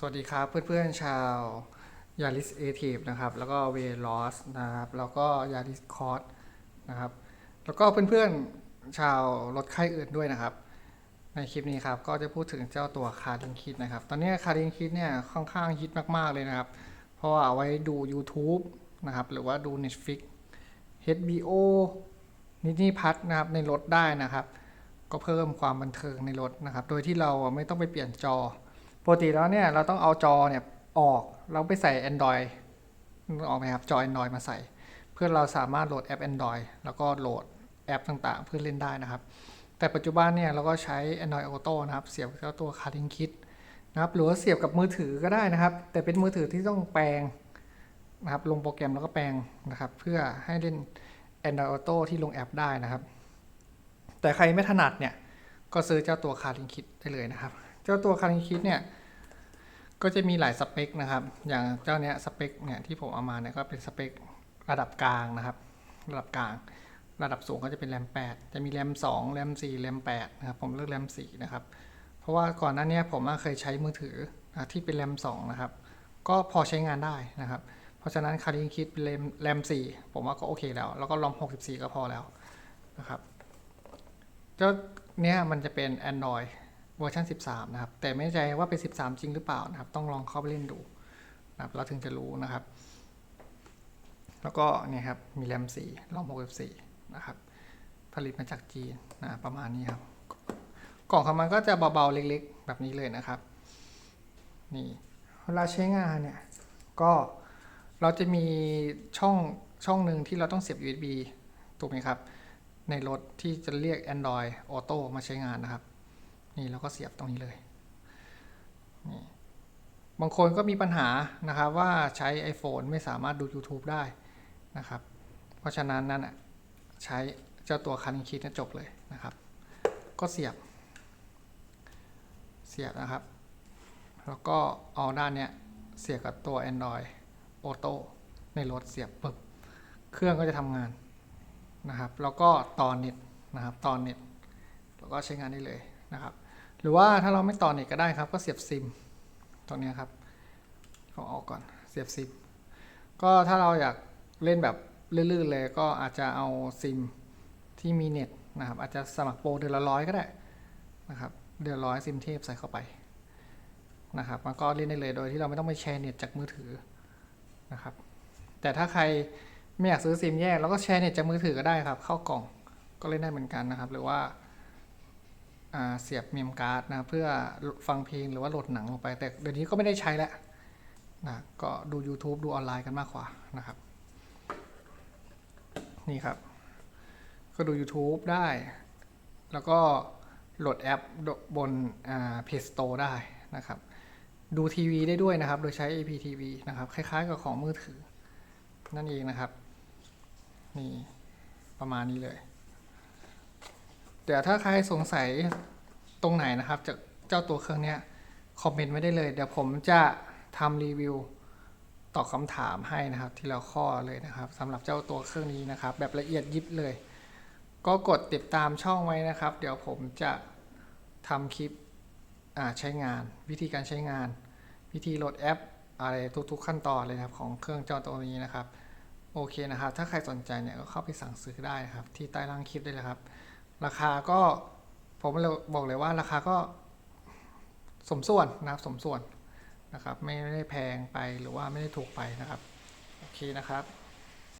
สวัสดีครับเพื่อนๆชาวยาริสเอทีฟนะครับ แล้วก็เวลอสนะครับ แล้วก็ยาริสคอร์สนะครับ แล้วก็เพื่อนๆชาวรถค่ายอื่นด้วยนะครับ ในคลิปนี้ครับก็จะพูดถึงเจ้าตัวคาร์ดิงคิดนะครับ ตอนนี้คาร์ดิงคิดเนี่ยค่อนข้างฮิตมากๆเลยนะครับ เพราะว่าเอาไว้ดู YouTube นะครับ หรือว่าดู Netflix HBO นิติพัทนะครับในรถได้นะครับ ก็เพิ่มความบันเทิงในรถนะครับ โดยที่เราไม่ต้องไปเปลี่ยนจอ ปกติแล้วเนี่ยเราต้องเอาจอเนี่ยออกเราไปใส่ Android ออกไหมครับจอ Android มาใส่ เพื่อเราสามารถโหลดแอป Android แล้วก็โหลดแอปต่างๆ เพื่อเล่นได้นะครับ แต่ปัจจุบันเนี่ยเราก็ใช้ Android Auto นะครับ เสียบเข้าตัว Carding Kit นะครับหรือว่าเสียบกับมือถือก็ได้นะครับ แต่เป็นมือถือที่ต้องแปลงนะครับลงโปรแกรมแล้วก็แปลงนะครับ เพื่อให้เล่น Android Auto ที่ลงแอปได้นะครับ แต่ใครไม่ถนัดเนี่ยก็ซื้อเจ้าตัว Carding Kit ได้เลยนะครับ เจ้าตัว Carding Kit เนี่ย ก็จะมีหลายสเปคนะครับ อย่างเจ้าเนี้ยสเปคเนี่ยที่ผมเอามาเนี่ยก็เป็นสเปคระดับกลางนะครับ ระดับกลาง ระดับสูงก็จะเป็นแรม 8 จะมีแรม 2 แรม 4 แรม 8 นะครับ ผมเลือกแรม 4 นะครับ เพราะว่าก่อนหน้านี้ผมเคยใช้มือถือที่เป็นแรม 2 นะครับ ก็พอใช้งานได้นะครับ เพราะฉะนั้นคาริงคิดเป็นแรมแรม 4 ผมว่าก็โอเคแล้ว แล้วก็ลอม 64 ก็พอแล้วนะครับ เจ้าเนี้ยมันจะเป็น Android เวอร์ชัน13 นะครับ แต่ไม่แน่ใจว่าเป็น 13 จริงหรือเปล่านะครับ ต้องลองเข้าไปเล่นดูนะครับเราถึงจะรู้นะครับ แล้วก็เนี่ยครับ มีแรม4รอม64นะครับ ผลิตมาจากจีนนะประมาณนี้ครับ กล่องของมันก็จะเบาๆ เล็กๆ แบบนี้เลยนะครับ นี่เวลาใช้งานเนี่ย ก็เราจะมีช่องช่องหนึ่งที่เราต้องเสียบ USB ถูกไหมครับ ในรถที่จะเรียก Android Auto มาใช้งานนะครับ นี่เราก็เสียบตรงนี้เลยนี่บางคนก็มีปัญหานะครับว่าใช้ iPhone ไม่สามารถดู YouTube ได้นะครับ เพราะฉะนั้นนั่นน่ะใช้เจ้าตัวคันคิดจบเลยนะครับ ก็เสียบ เสียบนะครับ แล้วก็เอาด้านเนี้ยเสียบกับตัว Android Auto ในรถเสียบปึ๊บเครื่องก็จะทำงานนะครับ แล้วก็ต่อเน็ตนะครับต่อเน็ตแล้วก็ใช้งานได้เลยนะครับ หรือว่าถ้าเราไม่ต่อเน็ตก็ได้ครับ ก็เสียบซิม ตรงนี้ครับผมเอาก่อนเสียบซิม ก็ถ้าเราอยากเล่นแบบลื่นๆเลยก็อาจจะเอาซิมที่มีเน็ตนะครับอาจจะสมัครโปรเดือนละร้อยก็ได้นะครับเดือนร้อยซิมเทพใส่เข้าไปนะครับมันก็เล่นได้เลยโดยที่เราไม่ต้องไปแชร์เน็ตจากมือถือนะครับ แต่ถ้าใครไม่อยากซื้อซิมแยกแล้วก็แชร์เน็ตจากมือถือก็ได้ครับ เข้ากล่องก็เล่นได้เหมือนกันนะครับ หรือว่า เสียบเมมการ์ดนะเพื่อฟังเพลงหรือว่าโหลดหนังลงไป แต่เดี๋ยวนี้ก็ไม่ได้ใช้แล้วนะก็ดู YouTube ดูออนไลน์กันมากกว่านะครับ นี่ครับ ก็ดู YouTube ได้ แล้วก็โหลดแอปบนอ่า Play Store ได้นะครับ ดูทีวีได้ด้วยนะครับ โดยใช้ APTV นะครับ คล้ายๆกับของมือถือ นั่นเองนะครับ นี่ประมาณนี้เลย แต่ถ้าใครสงสัยตรงไหนนะครับจากเจ้าตัวเครื่องเนี้ยคอมเมนต์ไม่ได้เลย เดี๋ยวผมจะทำรีวิวตอบคำถามให้นะครับ ทีละข้อเลยนะครับสำหรับเจ้าตัวเครื่องนี้นะครับ แบบละเอียดยิบเลย ก็กดติดตามช่องไว้นะครับ เดี๋ยวผมจะทำคลิปใช้งาน วิธีการใช้งาน วิธีโหลดแอป อะไรทุกๆขั้นตอนเลยนะครับ ของเครื่องเจ้าตัวนี้นะครับ โอเคนะครับ ถ้าใครสนใจเนี่ยก็เข้าไปสั่งซื้อได้นะครับ ที่ใต้ล่างคลิปได้เลยครับ ราคาก็ผมบอกเลยว่าราคาก็สมส่วนนะครับสมส่วนนะครับ ไม่ได้แพงไปหรือว่าไม่ได้ถูกไปนะครับ โอเคนะครับ